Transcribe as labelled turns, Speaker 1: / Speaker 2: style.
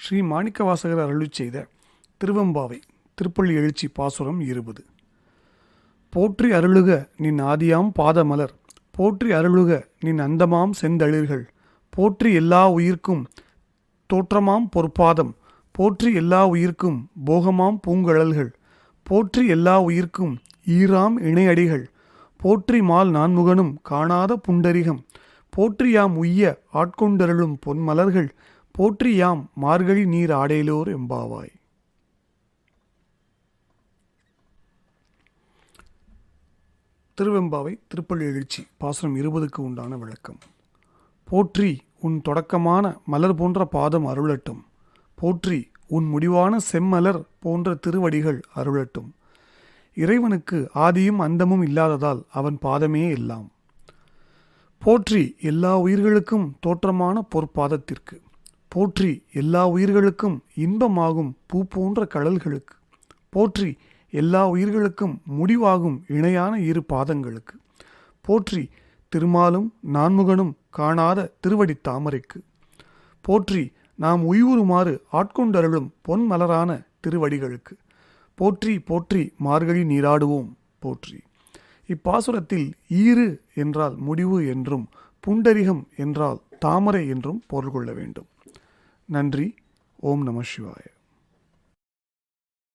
Speaker 1: ஸ்ரீ மாணிக்கவாசகர் அருளி செய்த திருவெம்பாவை திருப்பள்ளி எழுச்சி பாசுரம் இருபது. போற்றி அருளுக நின் ஆதியாம் பாதமலர் போற்றி அருளுக நின் அந்தமாம் செந்தளிர்கள் போற்றி எல்லா உயிர்க்கும் தோற்றமாம் பொற்பாதம் போற்றி எல்லா உயிர்க்கும் போகமாம் பூங்கழல்கள் போற்றி எல்லா உயிர்க்கும் ஈராம் இணையடிகள் போற்றி மால் நான்முகனும் காணாத புண்டரிகம் போற்றியாம் உய்ய ஆட்கொண்டருளும் பொன்மலர்கள் போற்றியாம் மார்கழி நீர் ஆடையிலோர் எம்பாவாய். திருவெம்பாவை திருப்பள்ளி எழுச்சி பாசனம் இருபதுக்கு உண்டான விளக்கம். போற்றி உன் தொடக்கமான மலர் போன்ற பாதம் அருளட்டும். போற்றி உன் முடிவான செம்மலர் போன்ற திருவடிகள் அருளட்டும். இறைவனுக்கு ஆதியும் அந்தமும் இல்லாததால் அவன் பாதமே எல்லாம். போற்றி எல்லா உயிர்களுக்கும் தோற்றமான பொற்பாதத்திற்கு. போற்றி எல்லா உயிர்களுக்கும் இன்பமாகும் பூ போன்ற கடல்களுக்கு. போற்றி எல்லா உயிர்களுக்கும் முடிவாகும் இணையான இரு பாதங்களுக்கு. போற்றி திருமாலும் நான்முகனும் காணாத திருவடி தாமரைக்கு. போற்றி நாம் உய்வுறுமாறு ஆட்கொண்டருளும் பொன் மலரான திருவடிகளுக்கு. போற்றி போற்றி மார்கழி நீராடுவோம் போற்றி. இப்பாசுரத்தில் ஈறு என்றால் முடிவு என்றும் புண்டரிகம் என்றால் தாமரை என்றும் பொருள் கொள்ள வேண்டும். நன்றி. ஓம் நம சிவாய.